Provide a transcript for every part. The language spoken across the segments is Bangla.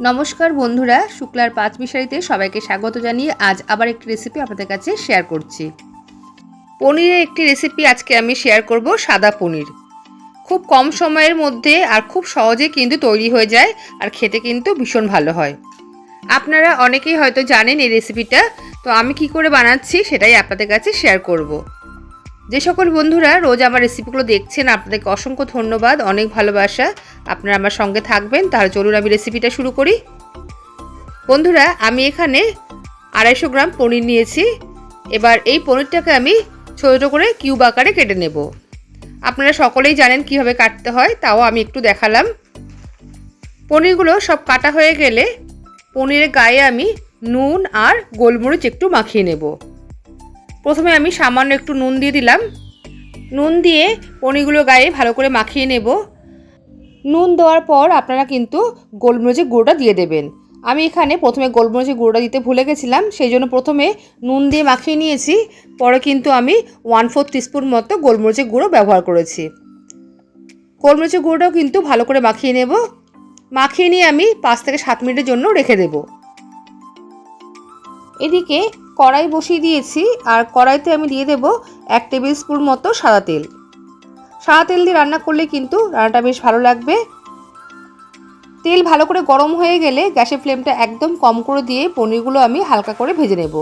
নমস্কার বন্ধুরা, শুক্লার পাঁচ মিশারিতে সবাইকে স্বাগত জানিয়ে আজ আবার একটি রেসিপি আপনাদের কাছে শেয়ার করছি। পনিরের একটি রেসিপি আজকে আমি শেয়ার করব সাদা পনির। খুব কম সময়ের মধ্যে আর খুব সহজে কিন্তু তৈরি হয়ে যায় আর খেতে কিন্তু ভীষণ ভালো হয়। আপনারা অনেকেই হয়তো জানেন এই রেসিপিটা তো আমি কি করে বানাচ্ছি সেটাই আপনাদের কাছে শেয়ার করব। যে সকল বন্ধুরা রোজ আমার রেসিপিগুলো দেখছেন, আপনাদেরকে অসংখ্য ধন্যবাদ, অনেক ভালোবাসা। আপনারা আমার সঙ্গে থাকবেন, তাহলে চলুন আমি রেসিপিটা শুরু করি। বন্ধুরা, আমি এখানে আড়াইশো গ্রাম পনির নিয়েছি। এবার এই পনিরটাকে আমি ছোটো ছোটো করে কিউব আকারে কেটে নেব। আপনারা সকলেই জানেন কীভাবে কাটতে হয়, তাও আমি একটু দেখালাম। পনিরগুলো সব কাটা হয়ে গেলে পনিরের গায়ে আমি নুন আর গোলমরিচ একটু মাখিয়ে নেব। প্রথমে আমি সামান্য একটু নুন দিয়ে দিলাম। নুন দিয়ে পনিরগুলো গায়ে ভালো করে মাখিয়ে নেব। নুন দেওয়ার পর আপনারা কিন্তু গোলমরিচের গুঁড়োটা দিয়ে দেবেন। আমি এখানে প্রথমে গোলমরিচের গুঁড়োটা দিতে ভুলে গেছিলাম, সেই জন্য প্রথমে নুন দিয়ে মাখিয়ে নিয়েছি। পরে কিন্তু আমি ওয়ান ফোর টিস্পুন মতো গোলমরিচের গুঁড়ো ব্যবহার করেছি। গোলমরিচের গুঁড়োটাও কিন্তু ভালো করে মাখিয়ে নেব। মাখিয়ে নিয়ে আমি পাঁচ থেকে সাত মিনিটের জন্য রেখে দেব। এদিকে কড়াই বসিয়ে দিয়েছি আর কড়াইতে আমি দিয়ে দেব এক টেবিল স্পুন মতো সাদা তেল। সাদা তেল দিয়ে রান্না করলে কিন্তু রান্নাটা বেশ ভালো লাগবে। তেল ভালো করে গরম হয়ে গেলে গ্যাসের ফ্লেমটা একদম কম করে দিয়ে পনিরগুলো আমি হালকা করে ভেজে নেব।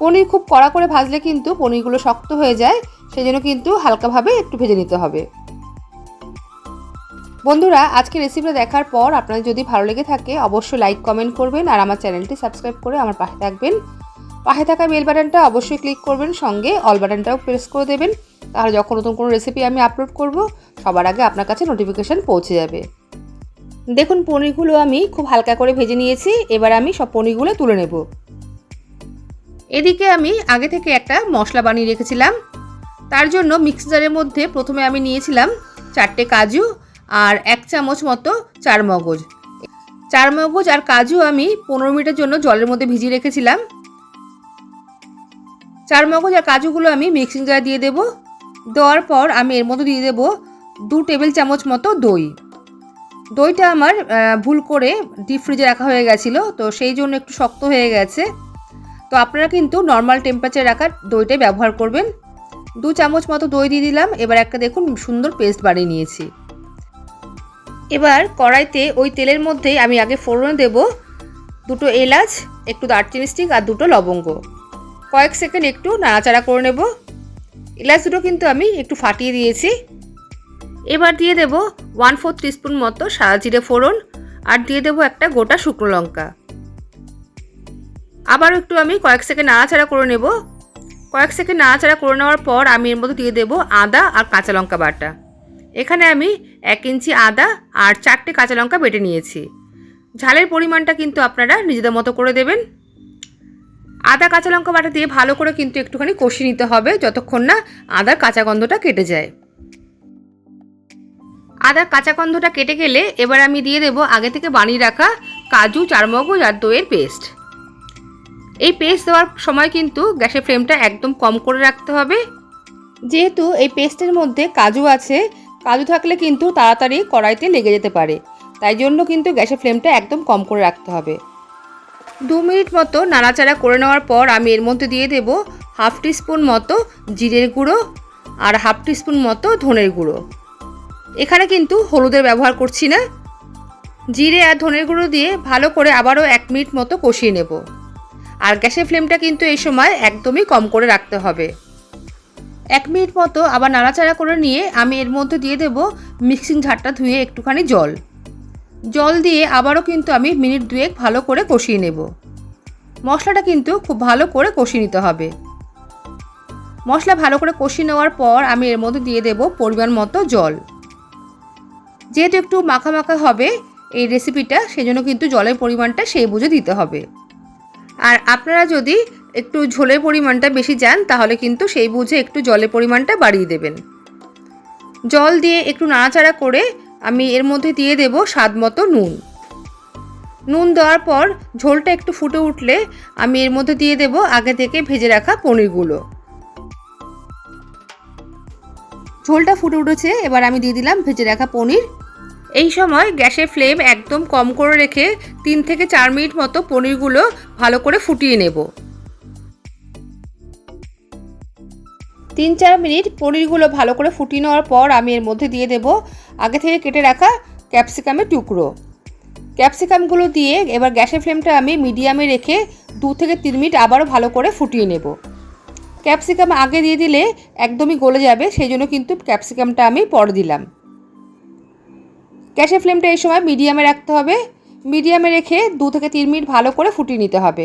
পনির খুব কড়া করে ভাজলে কিন্তু পনিরগুলো শক্ত হয়ে যায় সেই জন্য কিন্তু হালকাভাবে একটু ভেজে নিতে হবে। বন্ধুরা, আজকে রেসিপিটা দেখার পর আপনাদের যদি ভালো লেগে থাকে, অবশ্যই লাইক, কমেন্ট করবেন আর আমার চ্যানেলটি সাবস্ক্রাইব করে আমার পাশে থাকবেন। পাশে থাকা বেল বাটনটা অবশ্যই ক্লিক করবেন, সঙ্গে অল বাটনটাও প্রেস করে দেবেন। তাহলে যখন নতুন কোনো রেসিপি আমি আপলোড করব, সবার আগে আপনার কাছে নোটিফিকেশান পৌঁছে যাবে। দেখুন, পনিরগুলো আমি খুব হালকা করে ভেজে নিয়েছি, এবার আমি সব পনিরগুলো তুলে নেব। এদিকে আমি আগে থেকে একটা মশলা বানিয়ে রেখেছিলাম। তার জন্য মিক্সচারের মধ্যে প্রথমে আমি নিয়েছিলাম চারটে কাজু আর এক চামচ মতো চার মগজ চার মগজ আর কাজু আমি পনেরো মিনিটের জন্য জলের মধ্যে ভিজিয়ে রেখেছিলাম। চার মগজ আর কাজুগুলো আমি মিক্সিং জারে দিয়ে দেব। দেওয়ার পর আমি এর মধ্যে দিয়ে দেব দু টেবিল চামচ মতো দই। দইটা আমার ভুল করে ডিপ ফ্রিজে রাখা হয়ে গেছিল, তো সেই জন্য একটু শক্ত হয়ে গেছে। তো আপনারা কিন্তু নর্মাল টেম্পারেচার রাখা দইটাই ব্যবহার করবেন। দু চামচ মতো দই দিয়ে দিলাম, এবার একটা দেখুন সুন্দর পেস্ট বানিয়ে নিয়েছি। এবার কড়াইতে ওই তেলের মধ্যেই আমি আগে ফোড়ন দেব দুটো এলাচ, একটু দারচিনি স্টিক আর দুটো লবঙ্গ। কয়েক সেকেন্ড একটু নাড়াচাড়া করে নেব। এলাচ দুটো কিন্তু আমি একটু ফাটিয়ে দিয়েছি। এবার দিয়ে দেব ওয়ান ফোর টিস্পুন মতো সাদা জিরে ফোড়ন আর দিয়ে দেবো একটা গোটা শুকনো লঙ্কা। আবারও একটু আমি কয়েক সেকেন্ড নাড়াচাড়া করে নেব। কয়েক সেকেন্ড নাড়াচাড়া করে নেওয়ার পর আমি এর মধ্যে দিয়ে দেবো আদা আর কাঁচা লঙ্কা বাটা। এখানে আমি এক ইঞ্চি আদা আর চারটে কাঁচা লঙ্কা বেটে নিয়েছি। ঝালের পরিমাণটা কিন্তু আপনারা নিজেদের মতো করে দেবেন। আদা, কাঁচা লঙ্কা বাটা দিয়ে ভালো করে কিন্তু একটুখানি কষিয়ে নিতে হবে যতক্ষণ না আদার কাঁচা গন্ধটা কেটে যায়। আদার কাঁচা গন্ধটা কেটে গেলে এবার আমি দিয়ে দেবো আগে থেকে বানিয়ে রাখা কাজু, চারমগজ আর দইয়ের পেস্ট। এই পেস্ট দেওয়ার সময় কিন্তু গ্যাসের ফ্লেমটা একদম কম করে রাখতে হবে। যেহেতু এই পেস্টের মধ্যে কাজু আছে, কাজু থাকলে কিন্তু তাড়াতাড়ি কড়াইতে লেগে যেতে পারে। তাই জন্য কিন্তু গ্যাসের ফ্লেমটা একদম কম করে রাখতে হবে। দু মিনিট মতো নাড়াচাড়া করে নেওয়ার পর আমি এর মধ্যে দিয়ে দেব হাফ টিস্পুন মতো জিরের গুঁড়ো আর হাফ টিস্পুন মতো ধনের গুঁড়ো। এখানে কিন্তু হলুদের ব্যবহার করছি না। জিরে আর ধনের গুঁড়ো দিয়ে ভালো করে আবারও এক মিনিট মতো কষিয়ে নেব। আর গ্যাসের ফ্লেমটা কিন্তু এই সময় একদমই কম করে রাখতে হবে। এক মিনিট মতো আবার নাড়াচাড়া করে নিয়ে আমি এর মধ্যে দিয়ে দেব মিক্সিং ঝাড়টা ধুয়ে একটুখানি জল। জল দিয়ে আবারও কিন্তু আমি মিনিট দুয়েক ভালো করে কষিয়ে নেব। মশলাটা কিন্তু খুব ভালো করে কষিয়ে নিতে হবে। মশলা ভালো করে কষিয়ে নেওয়ার পর আমি এর মধ্যে দিয়ে দেব পরিমাণ মতো জল। যেহেতু একটু মাখা মাখা হবে, এই রেসিপিটা সেজন্য কিন্তু জলের পরিমাণটা সেই বুঝে দিতে হবে। আর আপনারা যদি একটু ঝোলের পরিমাণটা বেশি যান তাহলে কিন্তু সেই বুঝে একটু জলের পরিমাণটা বাড়িয়ে দেবেন। জল দিয়ে একটু নাড়াচাড়া করে আমি এর মধ্যে দিয়ে দেব স্বাদ মতো নুন। নুন দেওয়ার পর ঝোলটা একটু ফুটে উঠলে আমি এর মধ্যে দিয়ে দেব আগে থেকে ভেজে রাখা পনিরগুলো। ঝোলটা ফুটে উঠেছে, এবার আমি দিয়ে দিলাম ভেজে রাখা পনির। এই সময় গ্যাসের ফ্লেম একদম কম করে রেখে তিন থেকে চার মিনিট মতো পনিরগুলো ভালো করে ফুটিয়ে নেব। তিন চার মিনিট পনিরগুলো ভালো করে ফুটিয়ে নেওয়ার পর আমি এর মধ্যে দিয়ে দেব আগে থেকে কেটে রাখা ক্যাপসিকামের টুকরো। ক্যাপসিকামগুলো দিয়ে এবার গ্যাসের ফ্লেমটা আমি মিডিয়ামে রেখে দু থেকে তিন মিনিট আবারও ভালো করে ফুটিয়ে নেব। ক্যাপসিকাম আগে দিয়ে দিলে একদমই গলে যাবে, সেই জন্য কিন্তু ক্যাপসিকামটা আমি পরে দিলাম। গ্যাসের ফ্লেমটা এই সময় মিডিয়ামে রাখতে হবে। মিডিয়ামে রেখে দু থেকে তিন মিনিট ভালো করে ফুটিয়ে নিতে হবে।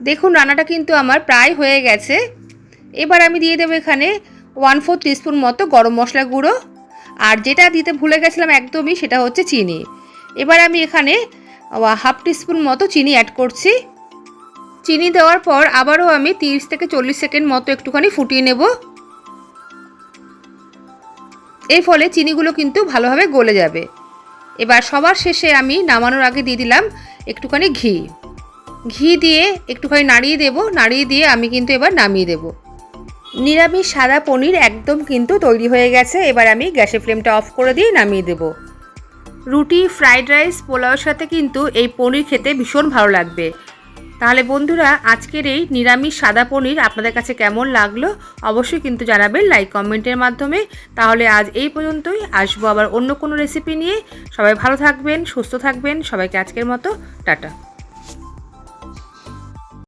দেখুন রান্নাটা কিন্তু আমার প্রায় হয়ে গেছে। এবার আমি দিয়ে দেবো এখানে ওয়ান ফোর টিস্পুন মতো গরম মশলা গুঁড়ো। আর যেটা দিতে ভুলে গেছিলাম একদমই সেটা হচ্ছে চিনি। এবার আমি এখানে হাফ টিস্পুন মতো চিনি অ্যাড করছি। চিনি দেওয়ার পর আবারও আমি তিরিশ থেকে চল্লিশ সেকেন্ড মতো একটুখানি ফুটিয়ে নেব। এর ফলে চিনিগুলো কিন্তু ভালোভাবে গলে যাবে। এবার সবার শেষে আমি নামানোর আগে দিয়ে দিলাম একটুখানি ঘি। ঘি দিয়ে একটুখানি নাড়িয়ে দেব। নাড়িয়ে দিয়ে আমি কিন্তু এবার নামিয়ে দেব। নিরামিষ সাদা পনির একদম কিন্তু তৈরি হয়ে গেছে। এবার আমি গ্যাসের ফ্লেমটা অফ করে দিয়ে নামিয়ে দেব। রুটি, ফ্রাইড রাইস পোলাওয়ের সাথে কিন্তু এই পনির খেতে ভীষণ ভালো লাগবে। তাহলে বন্ধুরা, আজকের এই নিরামিষ সাদা পনির আপনাদের কাছে কেমন লাগল অবশ্যই কিন্তু জানাবেন লাইক কমেন্টের মাধ্যমে। তাহলে আজ এই পর্যন্তই। আসব আবার অন্য কোনো রেসিপি নিয়ে। সবাই ভালো থাকবেন, সুস্থ থাকবেন। সবাইকে আজকের মতো, টাটা।